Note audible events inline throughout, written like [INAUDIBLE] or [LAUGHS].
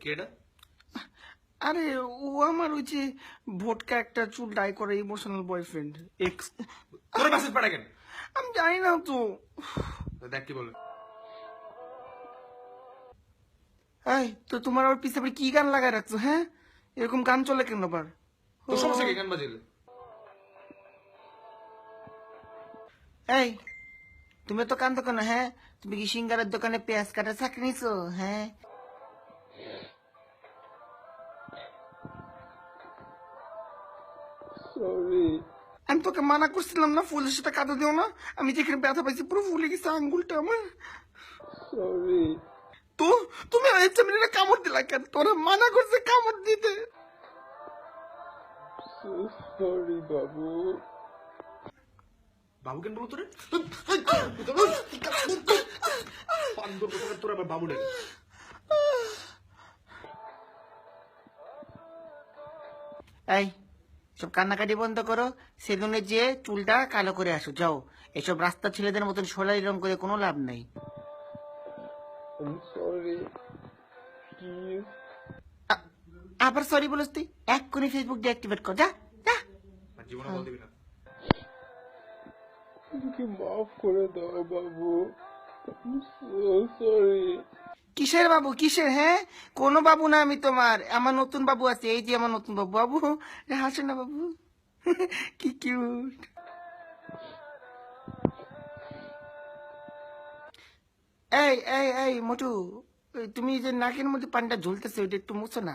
কেডা? আরে ও আমার ওই যে ভোটকা একটা চুল ডাই করে ইমোশনাল বয়ফ্রেন্ড এক্স তোর মেসেজ পাঠা কেন? আমি জানি না তো। দেখ কি বলে। এই তো তোমার আবার পিছে আবার কি গান লাগায় রাখছো হ্যাঁ? এরকম গান চলে কেন আবার? তোর সমস্যা কি গান বাজিলে এই তুমি তো কান কেন হ্যাঁ? তুমি কি সিঙ্গারের দোকানে পেঁয়াজ কাটা চাকরি নিছো হ্যাঁ? সরি আমি তোকে মানা করছিলাম না ফুলের সাথে কাটা দিও না। আমি যেখানে ব্যথা পাইছি পুরো ফুলে গেছে আঙ্গুলটা আমার। সরি তো তুমি আর ইচ্ছা মিলে কামড় দিলা কেন? তোরা মানা করছে কামড় দিতে। সরি বাবু। বাবু কেন বলো তোরে? তোর আবার বাবু ডাকে এই সব কান্নাকাটি বন্ধ করো। সেলুনে যে চুলটা কালো করে আসো যাও। এসব রাস্তা ছেলেদের মতন সোনালি রং করে কোনো লাভ নেই। সরি আবার সরি বলিস তুই? এক্ষুনি ফেসবুক ডিঅ্যাক্টিভেট কর যা যা। জীবনে বল না। মাফ করে দাও বাবু। সরি কিসের বাবু? কিসের হ্যাঁ? কোনো বাবু না আমি তোমার। আমার নতুন বাবু আছে। এই যে আমার নতুন বাবু। বাবু হাসে না বাবু। [LAUGHS] কি কিউট এই এই এই মোটু। তুমি যে নাকের মধ্যে পানটা ঝুলতেছে ওইটা একটু মুছো না।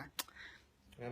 হ্যাঁ,